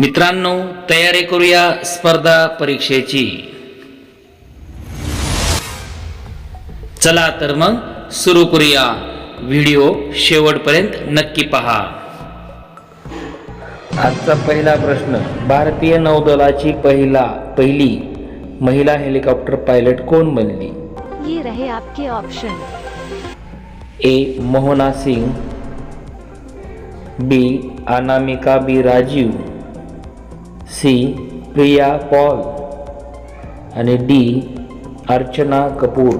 मित्रांनो तयारी करूया स्पर्धा परीक्षेची. चला तर मग सुरू करूया. व्हिडिओ शेवटपर्यंत नक्की पहा. आजचा पहिला प्रश्न भारतीय नौदलाची पहिला पहिली महिला हेलिकॉप्टर पायलट कोण बनली? ये रहे आपके option A. Mohana Singh B. Anamika B. Rajiv. C Priya Paul आणि डी अर्चना कपूर.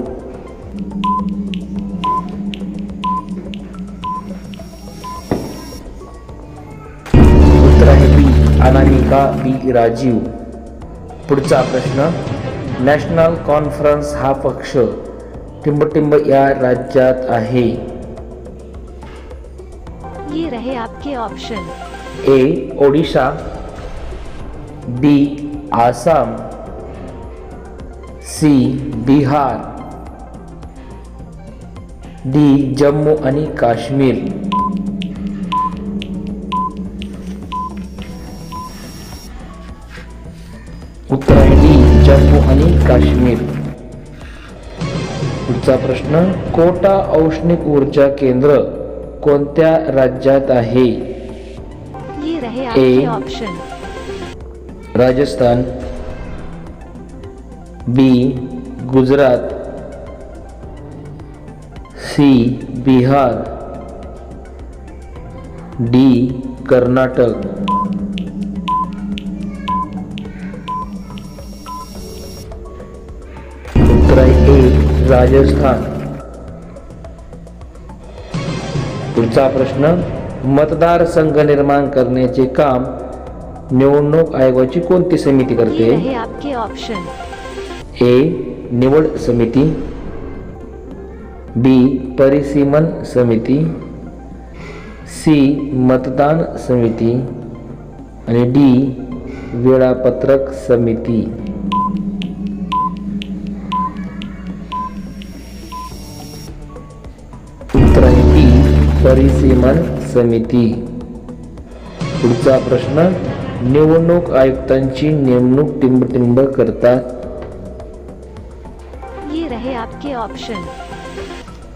उत्तर आहे बी अनामिका बी राजीव. पुढचा प्रश्न नॅशनल कॉन्फरन्स हा पक्ष टिंबटिंब या राज्यात आहे. ये रहे आपके option A Odisha B Assam C Bihar D Jammu आणि काश्मीर उत्तर आहे डी जम्मू आणि काश्मीर पुढचा प्रश्न कोटा औष्णिक ऊर्जा केंद्र कोणत्या राज्यात आहे? A. Rajasthan B Gujarat C Bihar D Karnataka. उत्तर आहे ए राजस्थान. पुढचा प्रश्न मतदार संघ निर्माण करण्याचे काम निवडणूक आयोगाची कोणती समिती करते? आपके ऑप्शन ए निवड समिती. बी परिसीमन समिती. सी मतदान समिती. आणि डी वेळापत्रक समिती. उत्तर आहे डी परिसीमन समिती. पुढचा प्रश्न निवडणूक आयुक्तांची नेमणूक टिंबटिंब करतात. ये रहे आपके ऑप्शन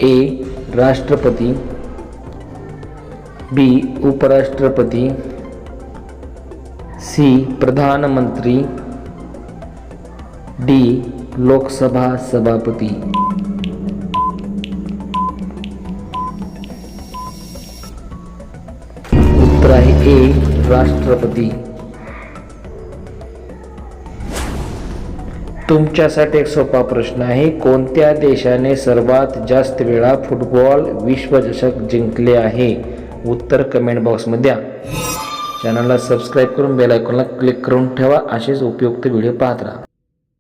ए राष्ट्रपती. बी उपराष्ट्रपती. सी प्रधानमंत्री. डी लोकसभा सभापति. उत्तर आहे ए राष्ट्रपती. तुमच्यासाठी एक सोपा प्रश्न आहे. कोणत्या देशाने सर्वात जास्त वेळा फुटबॉल विश्वचषक जिंकले आहे? उत्तर कमेंट बॉक्समध्ये द्या. चॅनलला सबस्क्राईब करून बेल आयकॉनला क्लिक करून ठेवा. असेच उपयुक्त व्हिडिओ पाहत राहा.